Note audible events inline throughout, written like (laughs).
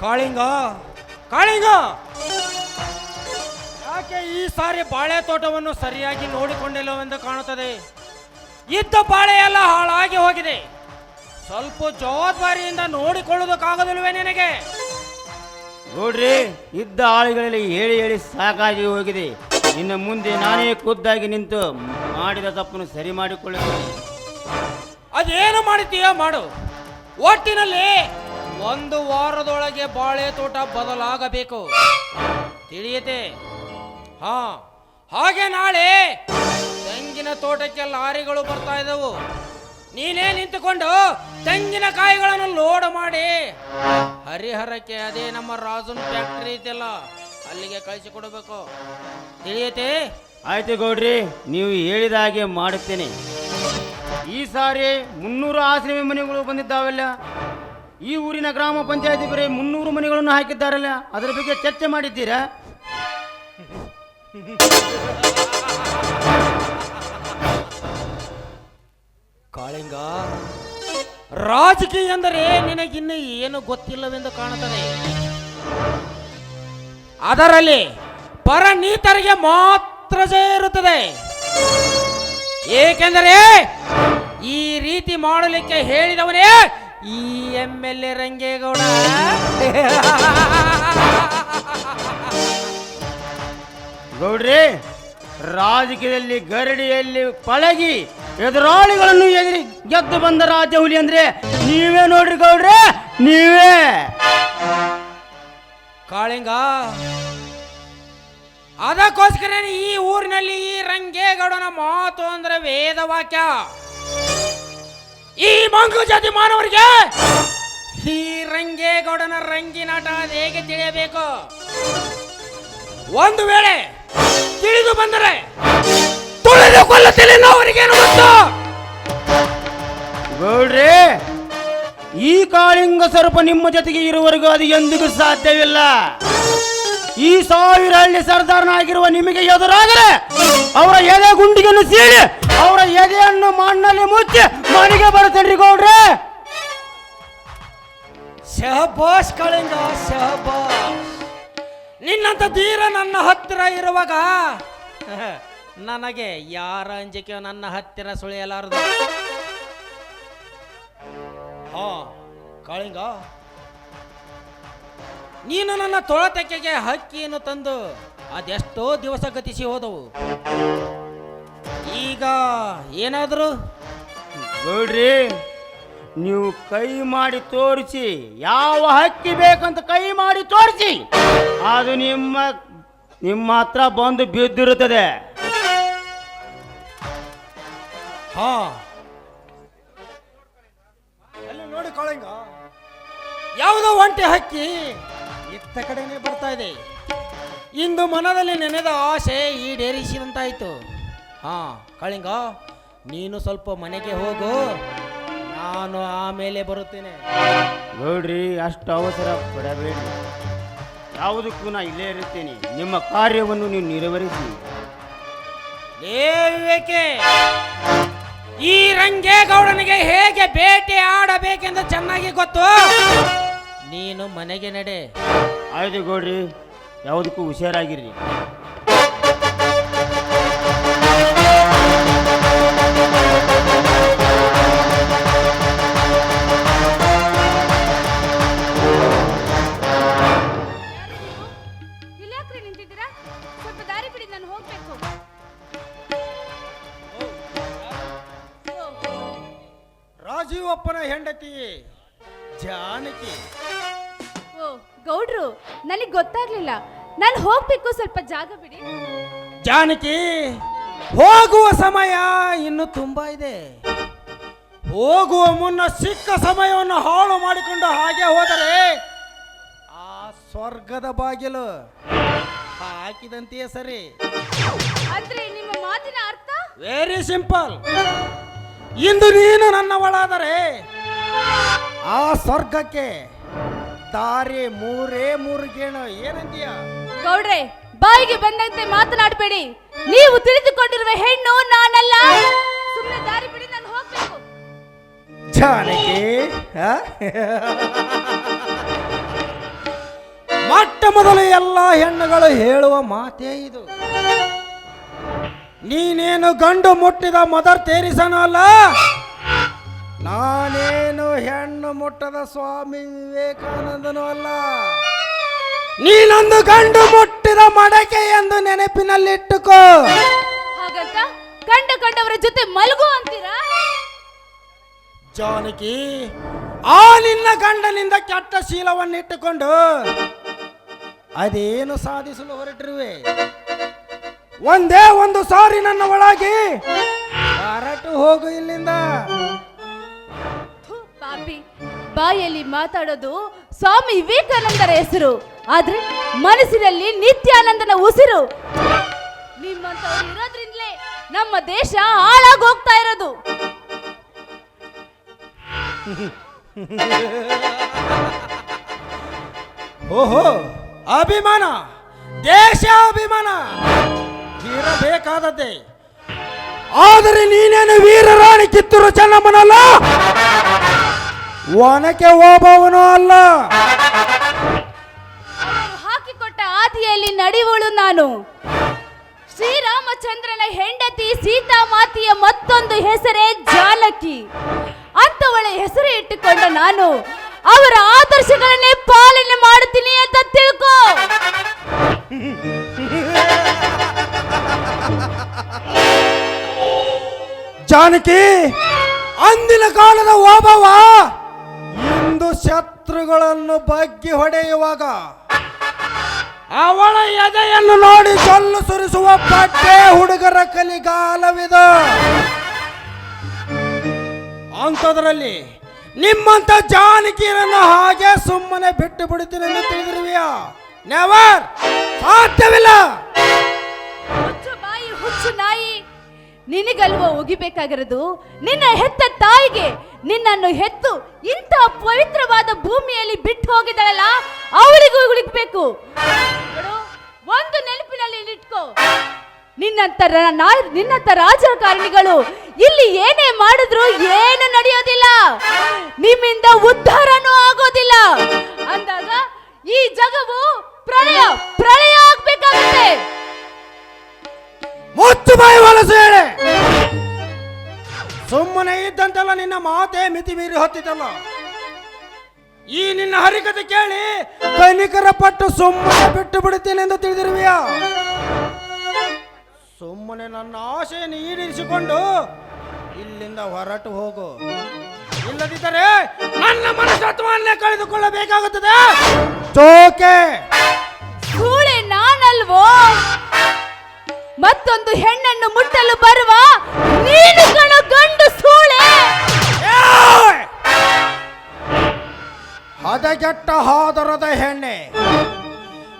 ಕಾಳಿಂಗ ಕಾಳಿಂಗ! ಯಾಕೆ ಈ ಸಾರಿ ಬಾಳೆ ತೋಟವನ್ನು ಸರಿಯಾಗಿ ನೋಡಿಕೊಂಡಿಲ್ಲವೆಂದು ಕಾಣುತ್ತದೆ? ಇದ್ದ ಬಾಳೆ ಎಲ್ಲ ಹಾಳಾಗಿ ಹೋಗಿದೆ. ಸ್ವಲ್ಪ ಜವಾಬ್ದಾರಿಯಿಂದ ನೋಡಿಕೊಳ್ಳೋದಕ್ಕಾಗೋದಿಲ್ವೇ ನಿನಗೆ? ನೋಡ್ರಿ ಇದ್ದ ಆಳುಗಳಲ್ಲಿ ಹೇಳಿ ಹೇಳಿ ಸಾಕಾಗಿ ಹೋಗಿದೆ. ಇನ್ನು ಮುಂದೆ ನಾನೇ ಖುದ್ದಾಗಿ ನಿಂತು ಮಾಡಿದ ತಪ್ಪನ್ನು ಸರಿ ಮಾಡಿಕೊಳ್ಳುತ್ತೇನೆ ಅದೇನು ಮಾಡುತ್ತೀಯ ಮಾಡು. ಒಟ್ಟಿನಲ್ಲಿ ಒಂದು ವಾರದೊಳಗೆ ಬಾಳೆ ತೋಟ ಬದಲಾಗಬೇಕು. ತಿಳಿಯತೆ ಹಾ. ಹಾಗೆ ನಾಳೆ ತೆಂಗಿನ ತೋಟಕ್ಕೆ ಲಾರಿಗಳು ಬರ್ತಾ ಇದ್ದವು. ನೀನೇ ನಿಂತುಕೊಂಡು ತೆಂಗಿನಕಾಯಿಗಳನ್ನು ಲೋಡ್ ಮಾಡಿ. ಹರಿಹರಕ್ಕೆ ಅದೇ ನಮ್ಮ ರಾಜನ್ ಫ್ಯಾಕ್ಟರಿ ಇದೆಯಲ್ಲ ಅಲ್ಲಿಗೆ ಕಳಿಸಿ ಕೊಡಬೇಕು. ತಿಳಿಯತೆ ಆಯ್ತು ಗೌಡ್ರಿ, ನೀವು ಹೇಳಿದ ಹಾಗೆ ಮಾಡುತ್ತೇನೆ. ಈ ಸಾರಿ ಮುನ್ನೂರು ಆಶ್ರಮ ಮನೆಗಳು ಬಂದಿದ್ದಾವಲ್ಲ. ಈ ಊರಿನ ಗ್ರಾಮ ಪಂಚಾಯತಿ ಬರೀ ಮುನ್ನೂರು ಮನೆಗಳನ್ನು ಹಾಕಿದ್ದಾರಲ್ಲ, ಅದರ ಬಗ್ಗೆ ಚರ್ಚೆ ಮಾಡಿದ್ದೀರಾ? ಕಾಳಿಂಗ, ರಾಜಕೀಯ ಎಂದರೆ ನಿನಗಿನ್ನ ಏನು ಗೊತ್ತಿಲ್ಲವೆಂದು ಕಾಣುತ್ತದೆ. ಅದರಲ್ಲಿ ಪರನೀತರಿಗೆ ಮಾತ್ರ ಜಯ ಇರುತ್ತದೆ. ಏಕೆಂದರೆ ಈ ರೀತಿ ಮಾಡಲಿಕ್ಕೆ ಹೇಳಿದವನೇ ಈ ಎಂ ಎಲ್ ಎ ರಂಗೇಗೌಡ. ಗೌಡ್ರಿ ರಾಜಕೀಯದಲ್ಲಿ ಗರಡಿಯಲ್ಲಿ ಪಳಗಿ ಎದುರಾಳಿಗಳನ್ನು ಎದುರಿ ಗೆದ್ದು ಬಂದ ರಾಜ ಹುಲಿ ಅಂದ್ರೆ ನೀವೇ ನೋಡ್ರಿ ಗೌಡ್ರೆ ನೀವೇ. ಕಾಳಿಂಗ ಅದಕ್ಕೋಸ್ಕರ ಈ ಊರಿನಲ್ಲಿ ಈ ರಂಗೇಗೌಡನ ಮಾತು ಅಂದ್ರೆ ವೇದವಾಕ್ಯ. ಈ ಮಂಗು ಜಾತಿ ಮಾನವರಿಗೆ ಈ ರಂಗೇಗೌಡನ ರಂಗಿನಾಟ ಹೇಗೆ ತಿಳಿಯಬೇಕು? ಒಂದು ವೇಳೆ ತಿಳಿದು ಬಂದರೆ ತುಳಿದು ಕೊಲ್ಲುತ್ತಿಲ್ಲ ಅವರಿಗೇನು ಗೊತ್ತು? ಗೌಡ್ರೆ ಈ ಕಾಳಿಂಗ ಸರ್ಪ ನಿಮ್ಮ ಜೊತೆಗೆ ಇರುವವರೆಗೂ ಅದು ಎಂದಿಗೂ ಸಾಧ್ಯವಿಲ್ಲ. ಈ ಸಾವಿರ ಹಳ್ಳಿ ಸರ್ದಾರನಾಗಿರುವ ನಿಮಗೆ ಎದುರಾದರೆ ಅವರ ಎದೆ ಗುಂಡಿಗೆಯನ್ನು ಸೀಳಿ ಅವರ ಎದೆಯನ್ನು ಮಣ್ಣಲ್ಲಿ ಮುಚ್ಚಿ ಮನೆಗೆ ಬರುತ್ತೇನ್ರಿ ಗೌಡ್ರೆ? ಶಹಬಾಸ್ ಕಳಿಂಗ ಶಹಬಾಸ್. ನಿನ್ನಂತ ಧೀರ ನನ್ನ ಹತ್ತಿರ ಇರುವಾಗ, (laughs) ನನಗೆ ಯಾರ ಅಂಜಿಕೆ ನನ್ನ ಹತ್ತಿರ ಸುಳಿಯಲಾರದು? ಹಾ ಕಳಿಂಗ ನೀನು ನನ್ನ ತೊಳತಕ್ಕೆ ಹಕ್ಕಿಯನ್ನು ತಂದು ಅದೆಷ್ಟೋ ದಿವಸ ಗತಿಸಿ ಹೋದವು. ಈಗ ಏನಾದರೂ? ನೋಡ್ರಿ ನೀವು ಕೈ ಮಾಡಿ ತೋರಿಸಿ ಯಾವ ಹಕ್ಕಿ ಬೇಕಂತ ಕೈ ಮಾಡಿ ತೋರಿಸಿ ಅದು ನಿಮ್ಮ ನಿಮ್ಮ ಹತ್ರ ಬಂದು ಬಿದ್ದಿರುತ್ತದೆ. ಹಾ. ಅಲ್ಲಿ ನೋಡಿ ಕಾಳಿಂಗ. ಯಾವುದೋ ಒಂಟಿ ಹಕ್ಕಿ ಇತ್ತ ಕಡೆನೆ ಬರ್ತಾ ಇದೆ. ಇಂದು ಮನದಲ್ಲಿ ನೆನೆದ ಆಸೆ ಈಡೇರಿಸಿದಂತಾಯ್ತು. ಹಾ. ಕಾಳಿಂಗ ನೀನು ಸ್ವಲ್ಪ ಮನೆಗೆ ಹೋಗು ನಾನು ಆಮೇಲೆ ಬರುತ್ತೇನೆ. ನೋಡ್ರಿ ಅಷ್ಟು ಅವಸರ ಪಡಬೇಡಿ. ಯಾವುದಕ್ಕೂ ನಾ ಇಲ್ಲೇ ಇರುತ್ತೇನೆ. ನಿಮ್ಮ ಕಾರ್ಯವನ್ನು ನೀವು ನೆರವೇರಿಸಿ ಏ ವಿವೇಕೆ ಈ ರಂಗೇಗೌಡನಿಗೆ ಹೇಗೆ ಬೇಟೆ ಆಡಬೇಕೆಂದು ಚೆನ್ನಾಗಿ ಗೊತ್ತು? ನೀನು ಮನೆಗೆ ನಡೆ. ಆಯ್ತು ಗೌಡ್ರಿ ಯಾವುದಕ್ಕೂ ಹುಷಾರಾಗಿರ್ರಿ. ಸ್ವಲ್ಪ ಜಾಗ ಬಿಡಿ. ಜಾನಕಿ ಹೋಗುವ ಸಮಯ ಇನ್ನು ತುಂಬಾ ಇದೆ. ಹೋಗುವ ಮುನ್ನ ಸಿಕ್ಕ ಸಮಯವನ್ನು ಹಾಳು ಮಾಡಿಕೊಂಡು ಹಾಗೆ ಹೋದರೆ ಆ ಸ್ವರ್ಗದ ಬಾಗಿಲು ಹಾಕಿದಂತೆಯೇ ಸರಿ. ಅಂದ್ರೆ ನಿಮ್ಮ ಮಾತಿನ ಅರ್ಥ? ವೆರಿ ಸಿಂಪಲ್ ಇಂದು ನೀನು ನನ್ನವಳಾದರೆ ಆ ಸ್ವರ್ಗಕ್ಕೆ ದಾರಿ ಮೂರೇ ಮೂರು ಗೇಣು ಏನಂತೀಯ? ಗೌಡ್ರೆ ಬಾಯಿಗೆ ಬಂದಂತೆ ಮಾತನಾಡಬೇಡಿ. ನೀವು ತಿಳಿದುಕೊಂಡಿರುವ ಹೆಣ್ಣು ನಾನಲ್ಲ. ಸುಮ್ಮನೆ ದಾರಿ ಬಿಡಿ, ನಾನು ಹೋಗ್ಬೇಕು. ಜಾನಕಿ? ಮೊಟ್ಟ ಮೊದಲು ಎಲ್ಲ ಹೆಣ್ಣುಗಳು ಹೇಳುವ ಮಾತೇ ಇದು. ನೀನೇನು ಗಂಡು ಮುಟ್ಟಿದ ಮದರ್ ತೇರಿಸನಲ್ಲ? ನಾನೇನು ಹೆಣ್ಣು ಮುಟ್ಟದ ಸ್ವಾಮಿ ವಿವೇಕಾನಂದನು ಅಲ್ಲ. ನೀನೊಂದು ಗಂಡು ಮುಟ್ಟಿದ ಮಡಕೆ ಎಂದು ನೆನಪಿನಲ್ಲಿಟ್ಟುಕೋ. ಹಾಗಂತ ಕಂಡ ಕಂಡವರ ಜೊತೆ ಮಲಗು ಅಂತೀರಾ? ಜಾನಕಿ ಆ ನಿನ್ನ ಗಂಡನಿಂದ ಕೆಟ್ಟ ಶೀಲವನ್ನಿಟ್ಟುಕೊಂಡು ಅದೇನು ಸಾಧಿಸಲು ಹೊರಟಿರುವೆ? ಒಂದೇ ಒಂದು ಸಾರಿ ನನ್ನ ಒಳಗೆ ಹೊರಟು ಹೋಗು ಇಲ್ಲಿಂದ. ಥು, ಪಾಪಿ. ಬಾಯಲ್ಲಿ ಮಾತಾಡೋದು ಸ್ವಾಮಿ ವಿವೇಕಾನಂದರ ಹೆಸರು. ಆದ್ರೆ ಮನಸ್ಸಿನಲ್ಲಿ ನಿತ್ಯಾನಂದನ ಉಸಿರು. ಇರೋದ್ರಿಂದಲೇ ನಮ್ಮ ದೇಶ ಹಾಳಾಗಿ ಹೋಗ್ತಾ ಇರೋದು. (laughs) ಓಹೋ, ಅಭಿಮಾನ. ದೇಶ ಅಭಿಮಾನ. ಇರಬೇಕಾದದ್ದೇ. ಆದರೆ ನೀನೇನು ವೀರರಾಣಿ ಕಿತ್ತೂರು ಚೆನ್ನಮ್ಮನಲ್ಲ? ಒನಕೆ ಓಬವನು ಅಲ್ಲ. ಹಾಕಿಕೊಟ್ಟ ಆದಿಯಲ್ಲಿ ನಡೆಯುವಳು ನಾನು. ಶ್ರೀರಾಮಚಂದ್ರನ ಹೆಂಡತಿ ಸೀತಾಮಾತೆಯ ಮತ್ತೊಂದು ಹೆಸರೇ ಜಾಲಕಿ ಅಂತವಳ ಹೆಸರು ಇಟ್ಟುಕೊಂಡ ನಾನು ಅವರ ಆದರ್ಶಗಳನ್ನೇ ಪಾಲನೆ ಮಾಡುತ್ತೀನಿ ಅಂತ ತಿಳ್ಕೊ. ಜಾನಕಿ ಅಂದಿನ ಕಾಲದ ಓಬವ್ವ ಇಂದು ಶತ್ರುಗಳನ್ನು ಬಗ್ಗಿ ಹೊಡೆಯುವಾಗ ಅವಳ ಎದೆಯನ್ನು ನೋಡಿ ಕಲ್ಲು ಸುರಿಸುವ ಬಟ್ಟೆ ಹುಡುಗರ ಕಲಿಗಾಲವಿದ. ಅಂಥದ್ರಲ್ಲಿ ನಿಮ್ಮಂತ ಜಾನಕಿಯರನ್ನು ಹಾಗೆ ಸುಮ್ಮನೆ ಬಿಟ್ಟು ಬಿಡುತ್ತೀನಿ ಎಂದು ತಿಳಿದಿರುವಿಯಾ? ನೆವರ್ ಸಾಧ್ಯವಿಲ್ಲ! ಹುಚ್ಚು ಬಾಯಿ ಹುಚ್ಚು ನಾಯಿ ನಿನಗಲ್ವ ಒಗಿಬೇಕಾಗಿರೋದು? ನಿನ್ನ ಹೆತ್ತ ತಾಯಿಗೆ ನಿನ್ನನ್ನು ಹೆತ್ತು ಇಂಥ ಪವಿತ್ರವಾದ ಭೂಮಿಯಲ್ಲಿ ಬಿಟ್ಟು ಹೋಗಿದ್ದಾಳಲ್ಲ, ಅವಳಿಗೂ ಉಳಿಕ್ಬೇಕು ಒಂದು ನೆನಪಿನಲ್ಲಿ ಇಟ್ಕೋ ನಿನ್ನಂತ ರ- ನಾ- ನಿನ್ನಂತ ರಾಜಕಾರಣಿಗಳು ಇಲ್ಲಿ ಏನೇ ಮಾಡಿದ್ರು ಏನು ನಡೆಯೋದಿಲ್ಲ. ನಿಮ್ಮಿಂದ ಉದ್ಧಾರನೂ ಆಗೋದಿಲ್ಲ. ಅಂದಾಗ ಈ ಜಗವು ಪ್ರಳಯ ಪ್ರಳಯ ಆಗ್ಬೇಕಾಗುತ್ತೆ. ಸುಮ್ಮನೆ ಇದ್ದಂತೆಲ್ಲ ನಿನ್ನ ಮಾತೇ ಮಿತಿ ಮೀರಿ ಹೊತ್ತಿತಲ್ಲ ಈ ನಿನ್ನ ಹರಿಕತೆ ಕೇಳಿ ಸೈನಿಕರ ಪಟ್ಟು ಸುಮ್ಮನೆ ಬಿಟ್ಟು ಬಿಡುತ್ತೇನೆ ಎಂದು ತಿಳಿದಿರುವೆಯ? ಸುಮ್ಮನೆ ನನ್ನ ಆಶೆಯನ್ನು ಈಡೇರಿಸಿಕೊಂಡು ಇಲ್ಲಿಂದ ಹೊರಟು ಹೋಗು. ಇಲ್ಲದಿದ್ದರೆ ನನ್ನ ಮನಸ್ತತ್ವವನ್ನೇ ಕಳೆದುಕೊಳ್ಳಬೇಕಾಗುತ್ತದೆ. ಚೋಕೆ! ನಾನಲ್ವೋ? ಮತ್ತೊಂದು ಹೆಣ್ಣನ್ನು ಮುಟ್ಟಲು ಬರುವ ನೀನು ಕಣ ಗಂಡು ಸೂಳೆ. ಹದಗೆಟ್ಟ ಹಾದರದ ಹೆಣ್ಣೆ.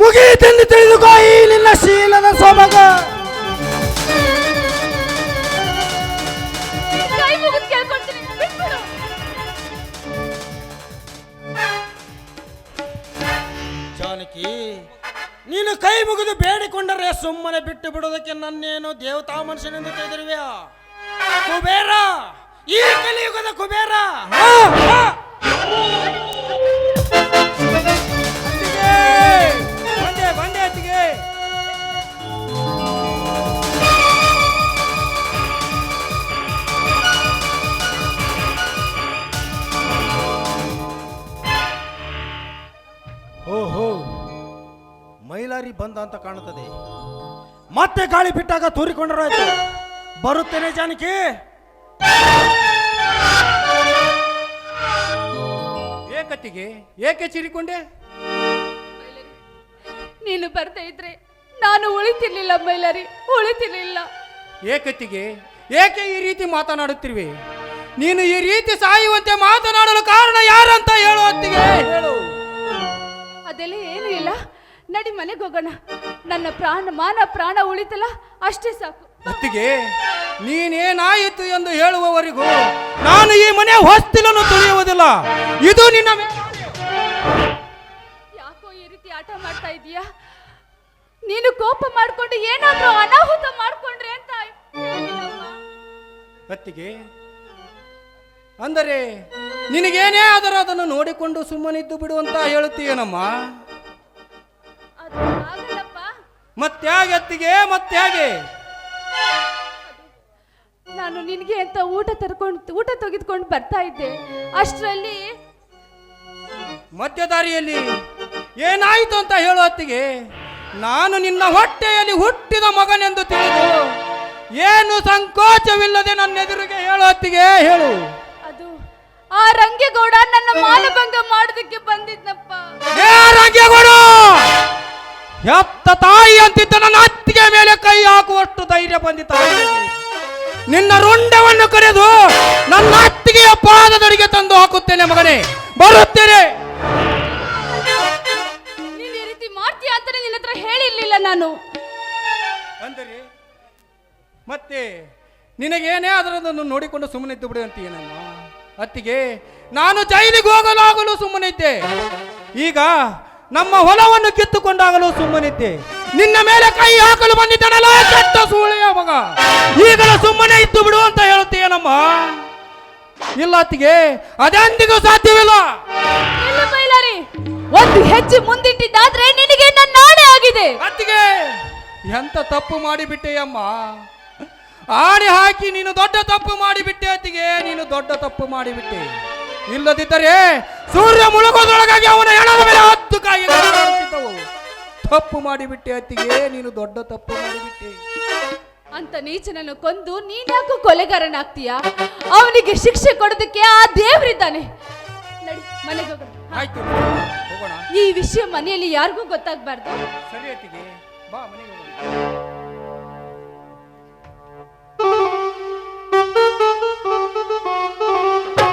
ಮುಗಿಯಿತೆಂದು ತಿಳಿದುಕೋ ಈ ನಿನ್ನ ಶೀಲದ ಸೊಬಗ. ಕೈ ಮುಗಿದು ಕೇಳ್ಕೊಳ್ತೀನಿ ಬಿಟ್ಬಿಡು. ಜಾನಕಿ ನೀನು ಕೈ ಮುಗಿದು ಬೇಡಿಕೊಂಡರೆ ಸುಮ್ಮನೆ ಬಿಟ್ಟು ಬಿಡುವುದಕ್ಕೆ ನನ್ನೇನು ದೇವತಾ ಮನುಷ್ಯನೆಂದು ತಿಳಿದಿರುವೆಯಾ ಕುಬೇರ! ಈ ಕಲಿಯುಗದ ಕುಬೇರ! ಮತ್ತೆ ಗಾಳಿ ಬಿಟ್ಟಾಗ ತೂರಿಕೊಂಡರಾಯ್ತು ಬರುತ್ತೇನೆ ಜಾನಕಿ. ಏಕತ್ತಿಗೆ ಏಕೆ ಚಿರಿಕೊಂಡೆ? ನೀನು ಬರ್ತಾ ಇದ್ರೆ ನಾನು ಉಳಿತಿರ್ಲಿಲ್ಲ ಮೈಲಾರಿ ಉಳಿತಿರ್ಲಿಲ್ಲ. ಏಕತ್ತಿಗೆ ಏಕೆ ಈ ರೀತಿ ಮಾತನಾಡುತ್ತಿರುವೆ? ನೀನು ಈ ರೀತಿ ಸಾಯುವಂತೆ ಮಾತನಾಡಲು ಕಾರಣ ಯಾರಂತ ಹೇಳು ಅತ್ತಿಗೆ. ಹೇಳು ಅದೆಲ್ಲ ಏನೂ ಇಲ್ಲ. ನಡಿ ಮನೆಗೆ ಹೋಗೋಣ. ನನ್ನ ಪ್ರಾಣ ಮಾನ ಪ್ರಾಣ ಉಳಿತಲ್ಲ? ಅಷ್ಟೇ ಸಾಕು. ಅತ್ತಿಗೆ ನೀನೇನಾಯಿತು ಎಂದು ಹೇಳುವವರೆಗೂ ನಾನು ಈ ಮನೆ ಹೊಸ್ತಿಲನ್ನು ತುಳಿಯುವುದಿಲ್ಲ ಇದು ನಿನ್ನ ಮೇ- ಯಾಕೋ ಈ ರೀತಿ ಆಟ ಮಾಡ್ತಾ ಇದೀಯಾ? ನೀನು ಕೋಪ ಮಾಡ್ಕೊಂಡು ಏನಾದ್ರೂ ಅನಾಹುತ ಮಾಡ್ಕೊಂಡ್ರೆ ಅಂತ ಹೇಳಿನಮ್ಮ. ಅತ್ತಿಗೆ ಅಂದರೆ ನಿನಗೇನೇ ಆದರೂ ಅದನ್ನು ನೋಡಿಕೊಂಡು ಸುಮ್ಮನಿದ್ದು ಬಿಡು ಅಂತ ಹೇಳುತ್ತೀಯನಮ್ಮ? ಮತ್ತ್ಯಾಗೆ ಮತ್ತೆ ಮತ್ತ್ಯಾಗೆ ನಾನು ನಿನಗೆ ಅಂತ ಊಟ ತರ್ಕೊಂಡು ಊಟ ತೆಗೆದುಕೊಂಡು ಬರ್ತಾ ಇದ್ದೆ. ಅಷ್ಟರಲ್ಲಿ ಮಧ್ಯದಾರಿಯಲ್ಲಿ ಏನಾಯಿತು ಅಂತ ಹೇಳೋ ಹೊತ್ತಿಗೆ ನಾನು ನಿನ್ನ ಹೊಟ್ಟೆಯಲ್ಲಿ ಹುಟ್ಟಿದ ಮಗನೆಂದು ತಿಳಿದು ಏನು ಸಂಕೋಚವಿಲ್ಲದೆ ನನ್ನ ಎದುರಿಗೆ ಹೇಳೋ ಹೊತ್ತಿಗೆ ಹೇಳು. ಅದು ಆ ರಂಗೇಗೌಡ ನನ್ನ ಮಾನಭಂಗ ಮಾಡೋದಕ್ಕೆ ಬಂದಿದ್ನಪ್ಪ. ಏ ರಂಗೇಗೌಡ! ಹೆತ್ತ ತಾಯಿ ಅಂತಿದ್ದ ನನ್ನ ಅತ್ತಿಗೆ ಮೇಲೆ ಕೈ ಹಾಕುವಷ್ಟು ಧೈರ್ಯ ಬಂದಿತ ನಿನ್ನ ರುಂಡವನ್ನು ಕರೆದು ನನ್ನ ಅತ್ತಿಗೆಯ ಪಾದದಡಿಗೆ ತಂದು ಹಾಕುತ್ತೇನೆ ಮಗನೇ. ಬರುತ್ತೇನೆ. ನೀನು ಈ ರೀತಿ ಮಾಡ್ತೀಯ ಅಂತ ನಿನ್ನ ಹತ್ರ ಹೇಳಿರ್ಲಿಲ್ಲ ನಾನು. ಅಂದರೆ ಮತ್ತೆ ನಿನಗೇನೇ ಅದರದನ್ನು ನೋಡಿಕೊಂಡು ಸುಮ್ಮನೆ ಇದ್ದು ಬಿಡು ಅಂತೀಯನಮ್ಮ ಅತ್ತಿಗೆ? ನಾನು ಜೈಲಿಗೆ ಹೋಗಲಾಗಲು ಸುಮ್ಮನಿದ್ದೆ. ಈಗ ನಮ್ಮ ಹೊಲವನ್ನು ಕಿತ್ತುಕೊಂಡಾಗಲೂ ಸುಮ್ಮನಿದ್ದೆ. ನಿನ್ನ ಮೇಲೆ ಕೈ ಹಾಕಲು ಬಂದಿದ್ದನಲ್ಲ ಕೆಟ್ಟ ಸೂಳೆಯ ಮಗ ಈಗಲೂ ಸುಮ್ಮನೆ ಇದ್ದು ಬಿಡು ಅಂತ ಹೇಳುತ್ತೀಯನಮ್ಮ ಇಲ್ಲ ಅತ್ತಿಗೆ ಅದೆಂದಿಗೂ ಸಾಧ್ಯವಿಲ್ಲ. ಒಂದು ಹೆಜ್ಜೆ ಮುಂದಿಟ್ಟಿದ್ದಾದ್ರೆ ನಿನಗೆ ನನ್ನ ನಾಡೆ ಆಗಿದೆ. ಅತ್ತಿಗೆ ಎಂತ ತಪ್ಪು ಮಾಡಿಬಿಟ್ಟೆಯಮ್ಮ ಆಡಿ ಹಾಕಿ ನೀನು ದೊಡ್ಡ ತಪ್ಪು ಮಾಡಿಬಿಟ್ಟೆ ಅತ್ತಿಗೆ ನೀನು ದೊಡ್ಡ ತಪ್ಪು ಮಾಡಿಬಿಟ್ಟೆ. ಇಲ್ಲದಿದ್ದರೆ ಸೂರ್ಯ ಮುಳುಗೋದ್ರೊಳಗಾಗಿ ಅವನ ಮೇಲೆ ಹತ್ತು ಕಾಯಿಗಳು ತಪ್ಪು ಮಾಡಿಬಿಟ್ಟೆ ಅತ್ತಿಗೆ ನೀನು ದೊಡ್ಡ ತಪ್ಪು ಮಾಡಿಬಿಟ್ಟೆ. ಅಂತ ನೀಚನನ್ನು ಕೊಂದು ನೀನ್ಯಾಕೋ ಕೊಲೆಗಾರನಾಗ್ತೀಯ? ಅವನಿಗೆ ಶಿಕ್ಷೆ ಕೊಡೋದಕ್ಕೆ ಆ ದೇವರಿದ್ದಾನೆ ನಡಿ ಮನೆಗೆ ಹೋಗೋಣ. ಆಯ್ತು ಹೋಗೋಣ. ಈ ವಿಷಯ ಮನೆಯಲ್ಲಿ ಯಾರಿಗೂ ಗೊತ್ತಾಗ್ಬಾರ್ದು. ಸರಿ ಅತ್ತಿಗೆ ಬಾ ಮನೆಗೆ ಹೋಗೋಣ.